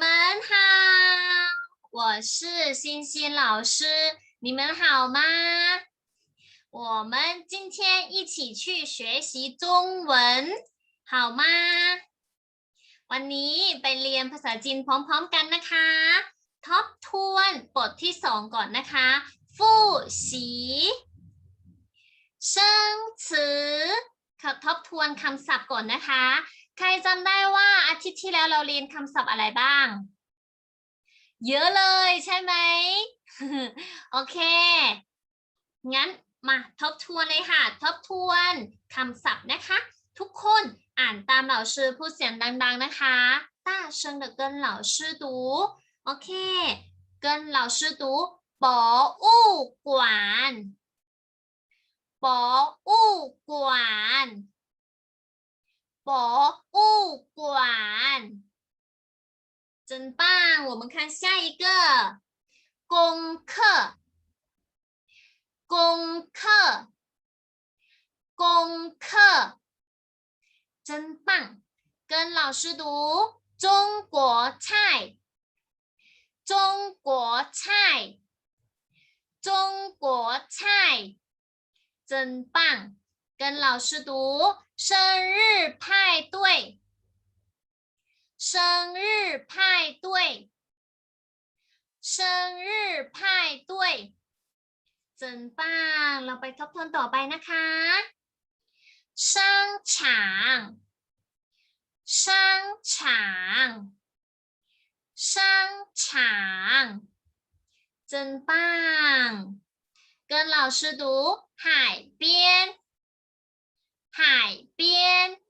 们好，我是欣欣老师，你们好吗？我们今天一起去学习中文，好吗？วันนี้ไปเรียนภาษาจีนพร้อมๆกันนะคะ ทบทวนบทที่สองก่อนนะคะฟู่สีเชิงฉือค่ะทบทวนคำศัพท์ก่อนนะคะ ใครจำได้ว่าอาทิตย์ที่แล้วเราเรียนคำศัพท์อะไรบ้าง เยอะเลยใช่ไหม โอเค งั้นมาทบทวนเลยค่ะ ทบทวนคำศัพท์นะคะ ทุกคนอ่านตามเหล่าชื่อพูดเสียงดัง ๆ นะคะต้าเชิงเดกันหลาชื่อตูโอเคเกินเหล่าชื่อตูปออู้กวนปออู้กวน 博物馆真棒我们看下一个功课功课功课真棒！跟老师读中国菜，中国菜，中国菜，真棒！跟老师读生日派对，生日派对，生日派对真棒เราไปทบทวนต่อไปนะคะ 商场，商场，商场，真棒！跟老师读海边， 海边，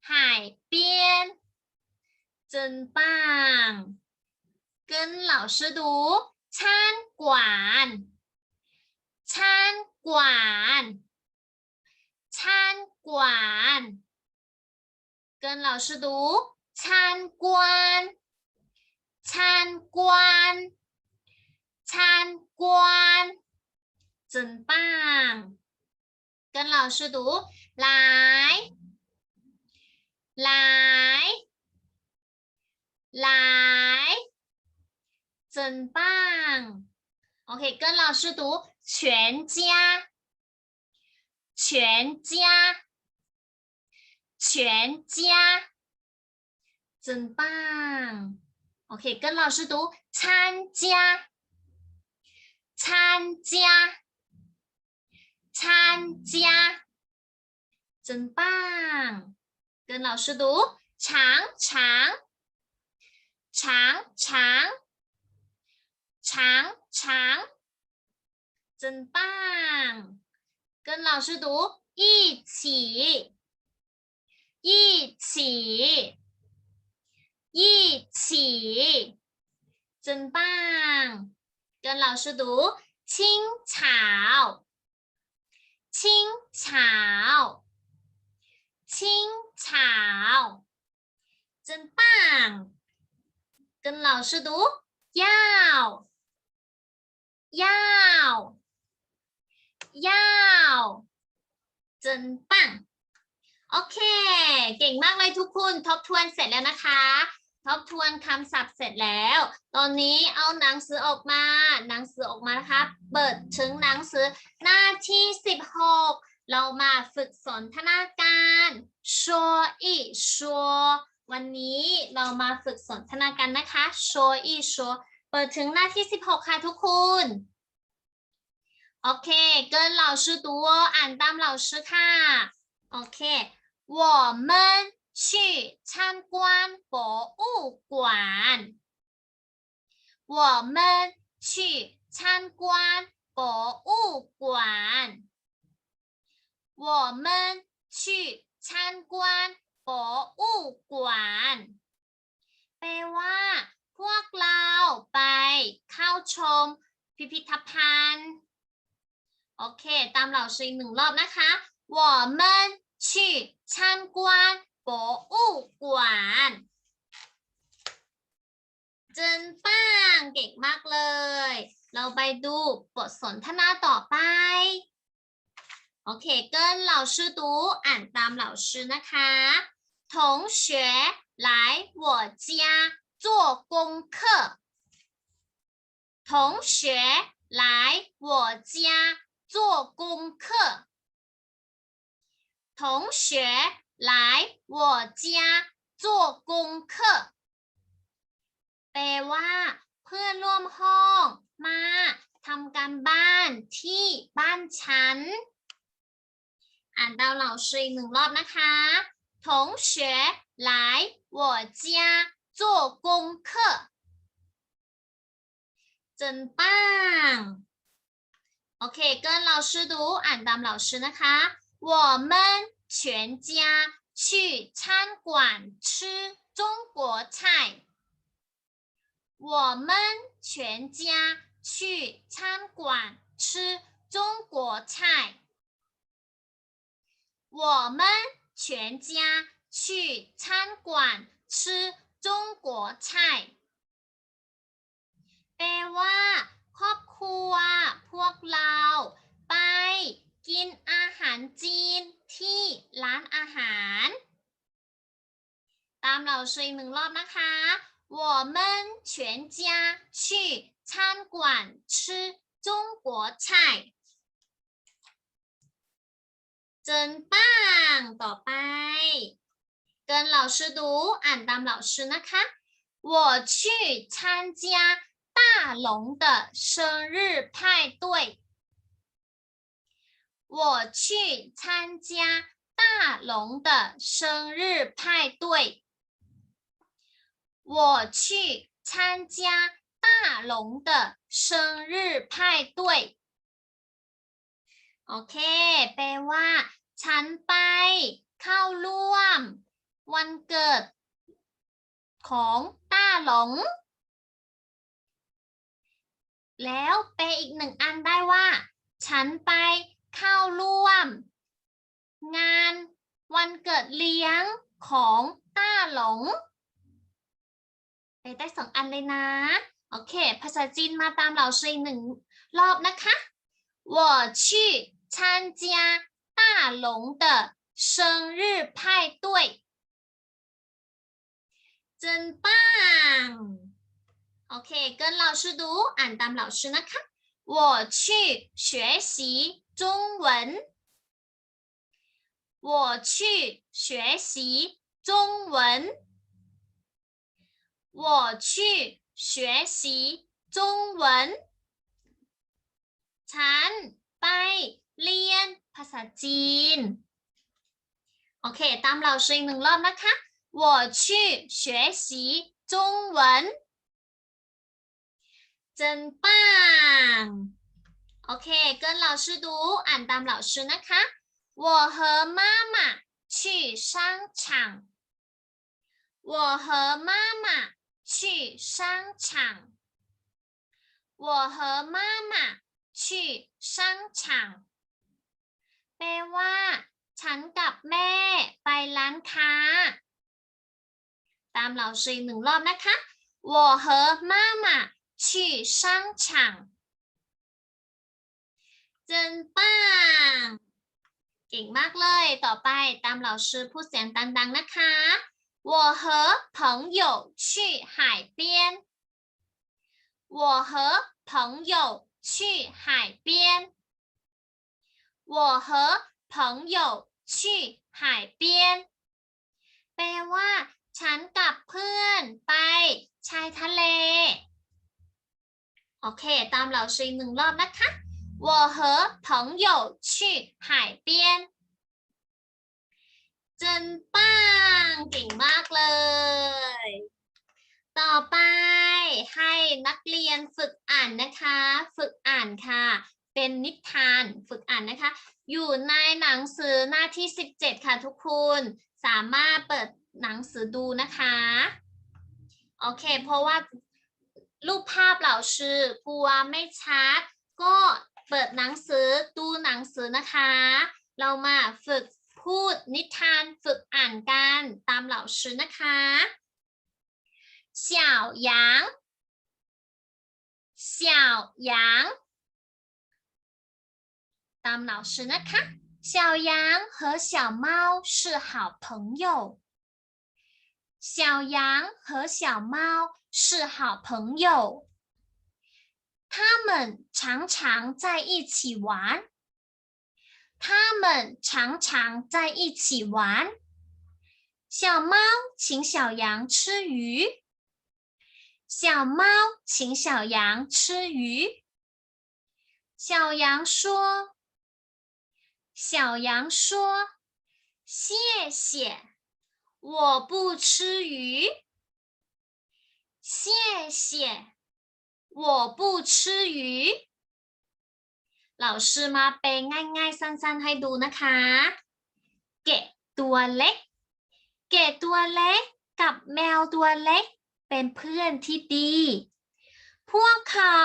海边，真棒！跟老师读餐馆，餐馆。餐馆，跟老师读参观，参观，参观，真棒！跟老师读来，来，来，真棒！OK，跟老师读全家。全家，全家，真棒！OK，跟老师读参加，参加，参加，真棒！跟老师读。长长，长长，长长，真棒！跟老师读。一起，一起，一起，真棒！跟老师读。青草， 青草，青草，真棒！跟老师读要，要。ยาวจนปังโอเค เก่งมากเลยทุกคนทบทวนเสร็จแล้วนะคะ ทบทวนคำศัพท์เสร็จแล้ว ตอนนี้เอาหนังสือออกมา หนังสือออกมานะคะ เปิดถึงหนังสือหน้าที่16 เรามาฝึกสนทนาการชัวอีชัววันนี้เรามาฝึกสนทนาการนะคะชัวอีชัวเปิดถึงหน้าที่ 16 ค่ะทุกคนโอเค跟老师读哦อ่านตาม老师ค่ะโอเค我们 去参观博物馆我们去参观博物馆我们去参观博物馆แปลว่า พวกเราไปเข้าชมพิพิธภัณฑ์ โอเค ตามเราชิงหนึ่งรอบนะคะ我们去参观 博物馆เจนป้างเก่งมากเลย เราไปดูบทสนทนาต่อไป โอเค跟老师读อ่านตาม老师นะคะ同学来我家 做功课。同学来我家做功课。同学 来我家做功课 แปลว่า เพื่อนร่วมห้อง มาทำการบ้านที่บ้านฉัน อ่านดาวเหล่าชื่ออีกหนึ่งรอบนะคะ同学来我家做功课真棒โอเค跟老师读อ่านตาม老师นะคะ我们 全家去餐馆吃中国菜。我们全家去餐馆吃中国菜。我们全家去餐馆吃中国菜。แปลว่า ครอบครัว พวกเรา ไป กินอาหารจีนที่ร้านอาหาร ตามเราช่วยหนึ่งรอบนะคะ我们全家去餐馆吃中国菜真棒ต่อไป เกิน老师读อ่านตาม老师นะคะ我去参加大龙的生日派对。 我去参加大龙的生日派对。我去参加大龙的生日派对。โอเค แปลว่า ฉันไป เข้าร่วม วันเกิด ของต้าหลง แล้วแปลอีกหนึ่งอันได้ว่า ฉันไป เข้าร่วม งานวันเกิดเลี้ยงของต้าหลง ไปได้สองอันเลยนะ โอเค ภาษาจีนมาตามเราช่วยหนึ่งรอบนะคะ我去参加大龙的生日派对真棒โอเค跟老师读อ่านตาม老师นะคะ 我去学习中文我去学习中文我去学习中文ฉันไปเรียนภาษาจีน โอเค ตามเราช่วยหนึ่งรอบนะคะ我去学习中文 真棒โอเค跟老师读อ่านตาม老师นะคะ我和妈妈去商场我和妈妈去商场我和妈妈去商场แปลว่า ฉันกับแม่ไปร้านค้า ตามเราซีหนึ่งรอบนะคะ我和妈妈 去商场真棒เก่งมากเลย ต่อไปตามเราชื่อพูดเสียงดังๆนะคะ我和朋友去海边我和朋友去海边我和朋友去海边แปลว่า ฉันกับเพื่อนไปชายทะเล โอเค ตามเราชื่อหนึ่งรอบนะคะ我和朋友去海边真棒เก่งมากเลย ต่อไปให้นักเรียนฝึกอ่านนะคะ ฝึกอ่านค่ะ เป็นนิทานฝึกอ่านนะคะ อยู่ในหนังสือหน้าที่ 17 ค่ะทุกคน สามารถเปิดหนังสือดูนะคะ โอเค เพราะว่า รูปภาพเหล่าชื่อกลัวไม่ชัด ก็เปิดหนังสือดูหนังสือนะคะ เรามาฝึกพูดนิทานฝึกอ่านกันตามเหล่าชื่อนะคะ小羊小羊ตาม老师นะคะ小羊和小猫是好朋友小羊和小猫 是好朋友。他们常常在一起玩。他们常常在一起玩。小猫请小羊吃鱼。小猫请小羊吃鱼。小羊说：“小羊说，谢谢，我不吃鱼。谢谢，我不吃鱼。”老师มาแปลง่ายๆ สั้นๆ ให้ดูนะคะ เกะตัวเล็ก เกะตัวเล็กกับแมวตัวเล็ก เป็นเพื่อนที่ดี พวกเขา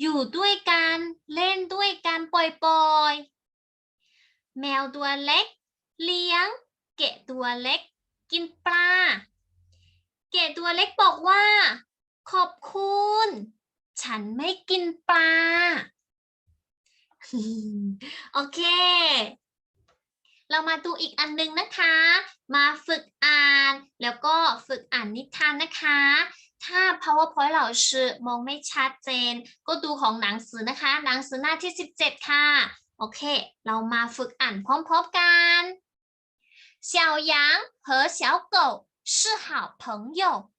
อยู่ด้วยกันเล่นด้วยกันปล่อยๆ แมวตัวเล็ก เลี้ยง เกะตัวเล็ก กินปลา เกะตัวเล็กบอกว่า ขอบคุณ ฉันไม่กินปลา โอเค เรามาดูอีกอันนึงนะคะ มาฝึกอ่าน แล้วก็ฝึกอ่านนิทานนะคะ ถ้า powerpoint 老师มองไม่ชัดเจน ก็ดูของหนังสือนะคะ หนังสือหน้าที่ 17 ค่ะ โอเค เรามาฝึกอ่านพร้อมๆกัน小羊和小狗 是好朋友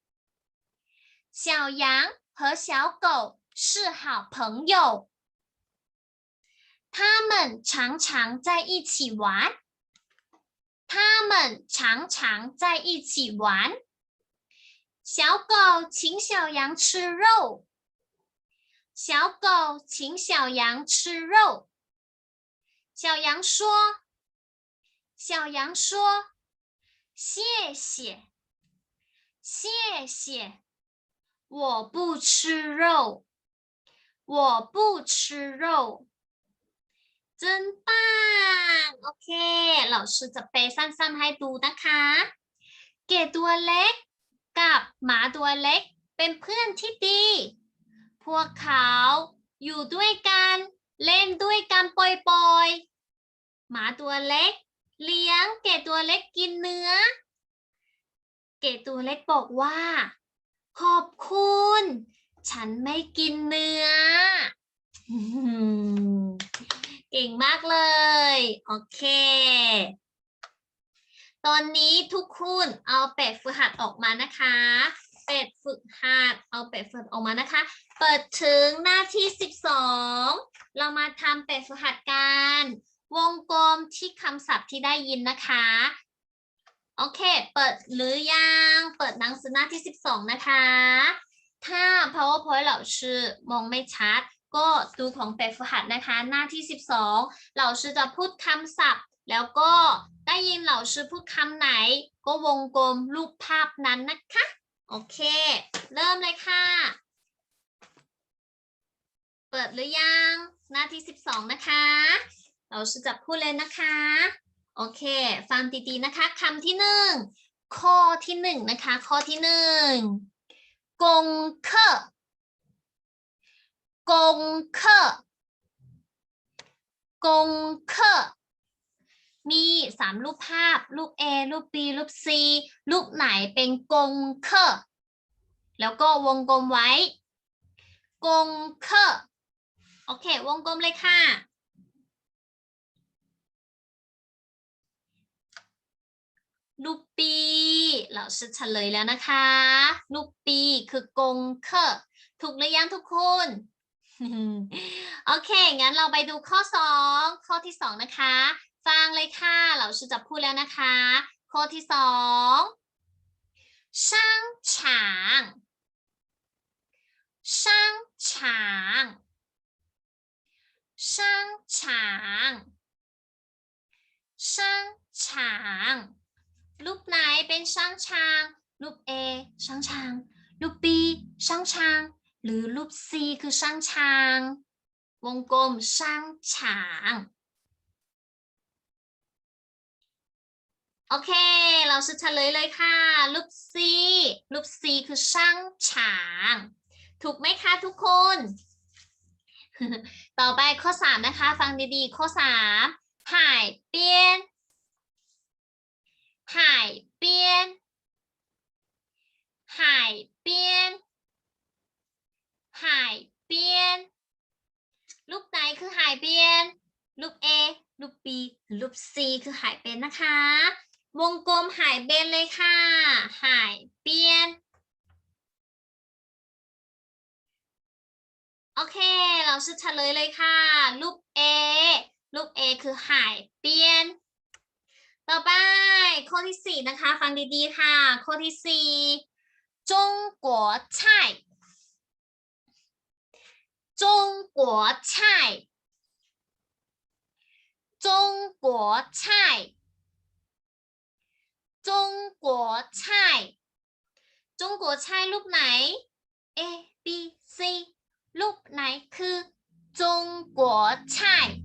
小羊和小狗是好朋友他们常常在一起玩。他们常常在一起玩。小狗请小羊吃肉。小狗请小羊吃肉。小羊说：“小羊说，谢谢，谢谢，我不吃肉，我不吃肉。”真棒โอเคเราชื่อจะเปย์สั้นๆให้ดูนะคะ เกดตัวเล็ก กับหมาตัวเล็ก เป็นเพื่อนที่ดี พวกเขาอยู่ด้วยกัน เล่นด้วยกันปล่อยๆ หมาตัวเล็ก เลี้ยงเกดตัวเล็กกินเนื้อ เกตัวเล็กบอกว่า ขอบคุณ ฉันไม่กินเนื้อ เก่งมากเลย โอเค ตอนนี้ทุกคนเอาเป็ดฝึกหัดออกมานะคะ เป็ดฝึกหัดเอาเป็ดฝึกออกมานะคะ เปิดถึงหน้าที่ 12 เรามาทำเป็ดฝึกหัดกัน วงกลมที่คำศัพท์ที่ได้ยินนะคะ โอเค เปิดหรือยัง เปิดหนังสือหน้าที่ 12 นะคะ ถ้า powerpoint เราชื่อมองไม่ชัด ก็ดูของเป็ดฝึกหัดนะคะ หน้าที่ 12 เราชื่อจะพูดคำศัพท์ แล้วก็ได้ยินเราชื่อพูดคำไหน ก็วงกลมรูปภาพนั้นนะคะ โอเค เริ่มเลยค่ะ เปิดหรือยัง หน้าที่ 12 นะคะ เราชื่อจะพูดเลยนะคะ โอเค ฟังดีๆนะคะคำที่หนึ่งข้อที่หนึ่งนะคะ ข้อที่หนึ่งกงเคกงเคกงเคมีสามรูปภาพ รูป A รูป B รูป C รูปไหนเป็นกงเคแล้วก็วงกลมไว้ กงเคโอเค วงกลมเลยค่ะ ลูปีเราจะเฉลยแล้วนะคะลูปีคือกงเคถูกหรือยังทุกคนโอเค งั้นเราไปดูข้อ 2 ข้อที่ 2 นะคะ ฟังเลยค่ะ เราจะพูดแล้วนะคะ ข้อที่ 2ช่างฉางช่างฉางช่างฉางช่างฉาง รูปไหนเป็นช่างช้าง รูป A ช่างช้าง รูป B ช่างช้าง หรือรูป C คือช่างช้าง วงกลมช่างฉาง โอเค เราจะเฉลยเลยค่ะ รูป C รูป C คือช่างฉาง ถูกไหมคะทุกคน ต่อไปข้อ 3 นะคะ ฟังดีๆ ข้อ 3 หายเปลี่ยน 海边，海边，海边。รูปไหนคือหายเบียน รูป A รูป B รูป C คือหายเป็นนะคะ วงกลมหายเบนเลยค่ะ หายเปียน โอเค เราจะเฉลยเลยค่ะ รูป A รูป A คือหายเปียน ต่อไปข้อที่สี่นะคะ ฟังดีๆค่ะ ข้อที่สี่จงกัวไช่จงกัวไช่จงกัวไช่จงกัวไช่จงกัวไช่รูปไหน A B C รูปไหนคือจงกัวไช่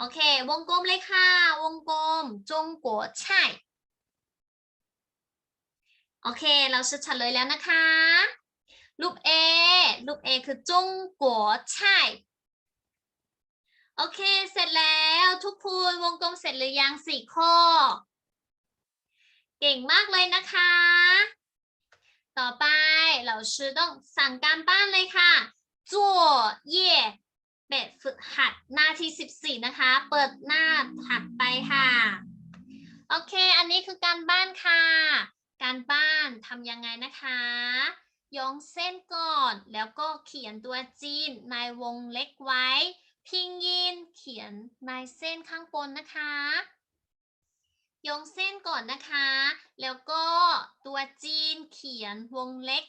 โอเค วงกลมเลยค่ะ วงกลมจงกัวไช่โอเค เราจะเฉลยแล้วนะคะ รูป A รูป A คือจงกัวไช่โอเค เสร็จแล้วทุกคนวงกลมเสร็จหรือยังสี่ข้อ เก่งมากเลยนะคะ ต่อไปเราชื่อต้องสั่งการบ้านเลยค่ะจั่วเย่ แบบฝึกหัดหน้าที่ 14 นะคะ เปิดหน้าถัดไปค่ะ โอเค อันนี้คือการบ้านค่ะ การบ้านทำยังไงนะคะย้องเส้นก่อน แล้วก็เขียนตัวจีนในวงเล็กไว้ พิงยินเขียนในเส้นข้างบนนะคะยองเส้นก่อนนะคะ แล้วก็ตัวจีนเขียนวงเล็ก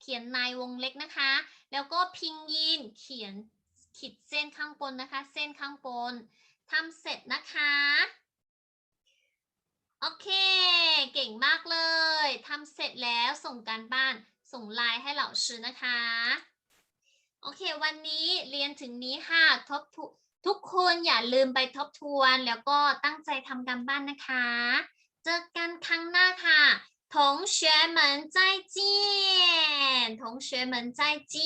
เขียนในวงเล็กนะคะ แล้วก็พิงยินเขียน ขีดเส้นข้างบนนะคะ เส้นข้างบนทำเสร็จนะคะ โอเค เก่งมากเลยทำเสร็จแล้วส่งการบ้านส่งไลน์ให้เหล่าชื่อนะคะ โอเค วันนี้เรียนถึงนี้ค่ะทบทวนทุกคนอย่าลืมไปทบทวน แล้วก็ตั้งใจทำการบ้านนะคะ เจอกันครั้งหน้าค่ะ同学们再见同学们再见